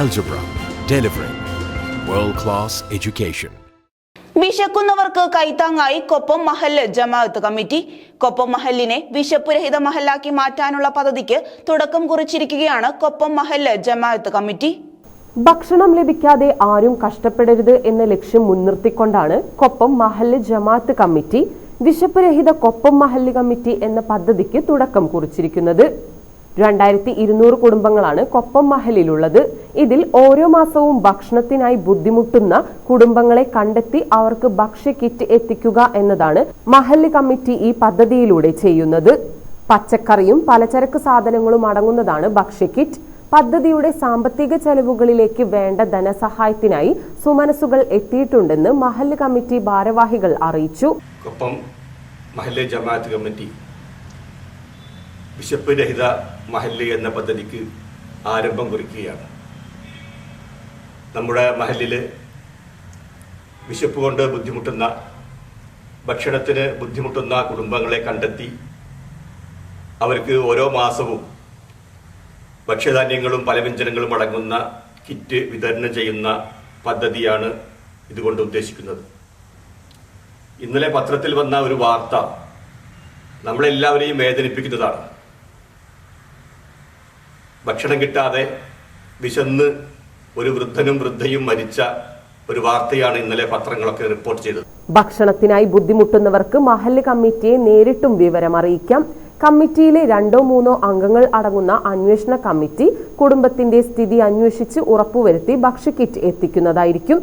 Algebra, delivering world class education. വിശക്കുന്നവർക്ക് കൈത്താങ്ങായി കൊപ്പം മഹല്ല് ജമാഅത്ത് കമ്മിറ്റി. കൊപ്പം മഹല്ലിനെ വിശപ്പുരഹിത മഹല്ലാക്കി മാറ്റാനുള്ള പദ്ധതിക്ക് തുടക്കം കുറിച്ചിരിക്കുകയാണ് കൊപ്പം മഹല്ല് ജമാഅത്ത് കമ്മിറ്റി. ഭക്ഷണം ലഭിക്കാതെ ആരും കഷ്ടപ്പെടരുത് എന്ന ലക്ഷ്യം മുൻനിർത്തിക്കൊണ്ടാണ് കൊപ്പം മഹല്ല് ജമാഅത്ത് കമ്മിറ്റി വിശപ്പുരഹിത കൊപ്പം മഹല്ല് കമ്മിറ്റി എന്ന പദ്ധതിക്ക് തുടക്കം കുറിച്ചിരിക്കുന്നത്. രണ്ടായിരത്തി ഇരുന്നൂറ് കുടുംബങ്ങളാണ് കൊപ്പം മഹലിലുള്ളത്. ഇതിൽ ഓരോ മാസവും ഭക്ഷണത്തിനായി ബുദ്ധിമുട്ടുന്ന കുടുംബങ്ങളെ കണ്ടെത്തി അവർക്ക് ഭക്ഷ്യ കിറ്റ് എത്തിക്കുക എന്നതാണ് മഹൽ കമ്മിറ്റി ഈ പദ്ധതിയിലൂടെ ചെയ്യുന്നത്. പച്ചക്കറിയും പലചരക്ക് സാധനങ്ങളും അടങ്ങുന്നതാണ് ഭക്ഷ്യ കിറ്റ് പദ്ധതിയുടെ സാമ്പത്തിക ചെലവുകളിലേക്ക് വേണ്ട ധനസഹായത്തിനായി സുമനസുകൾ എത്തിയിട്ടുണ്ടെന്ന് മഹല്ല് കമ്മിറ്റി ഭാരവാഹികൾ അറിയിച്ചു. മഹല്ല് ജമാഅത്ത് കമ്മിറ്റി വിശപ്പ് രഹിത മഹല്ല് എന്ന പദ്ധതിക്ക് ആരംഭം കുറിക്കുകയാണ്. നമ്മുടെ മഹല്ലിൽ വിശപ്പ് കൊണ്ട് ബുദ്ധിമുട്ടുന്ന ഭക്ഷണത്തിന് ബുദ്ധിമുട്ടുന്ന കുടുംബങ്ങളെ കണ്ടെത്തി അവർക്ക് ഓരോ മാസവും ഭക്ഷ്യധാന്യങ്ങളും പലവ്യഞ്ജനങ്ങളും അടങ്ങുന്ന കിറ്റ് വിതരണം ചെയ്യുന്ന പദ്ധതിയാണ് ഇതുകൊണ്ട് ഉദ്ദേശിക്കുന്നത്. ഇന്നലെ പത്രത്തിൽ വന്ന ഒരു വാർത്ത നമ്മളെല്ലാവരെയും വേദനിപ്പിക്കുന്നതാണ്. ഭക്ഷണം കിട്ടാതെ വിശന്ന് ഒരു വൃദ്ധനും വൃദ്ധയും മരിച്ച ഒരു വാർത്തയാണ് ഇന്നലെ പത്രങ്ങളൊക്കെ റിപ്പോർട്ട് ചെയ്തത്. ഭക്ഷണത്തിനായി ബുദ്ധിമുട്ടുന്നവർക്ക് മഹല്ല് കമ്മിറ്റിയെ നേരിട്ടും വിവരം അറിയിക്കാം. കമ്മിറ്റിയിലെ രണ്ടോ മൂന്നോ അംഗങ്ങൾ അടങ്ങുന്ന അന്വേഷണ കമ്മിറ്റി കുടുംബത്തിന്റെ സ്ഥിതി അന്വേഷിച്ച് ഉറപ്പുവരുത്തി ഭക്ഷ്യക്കിറ്റ് എത്തിക്കുന്നതായിരിക്കും.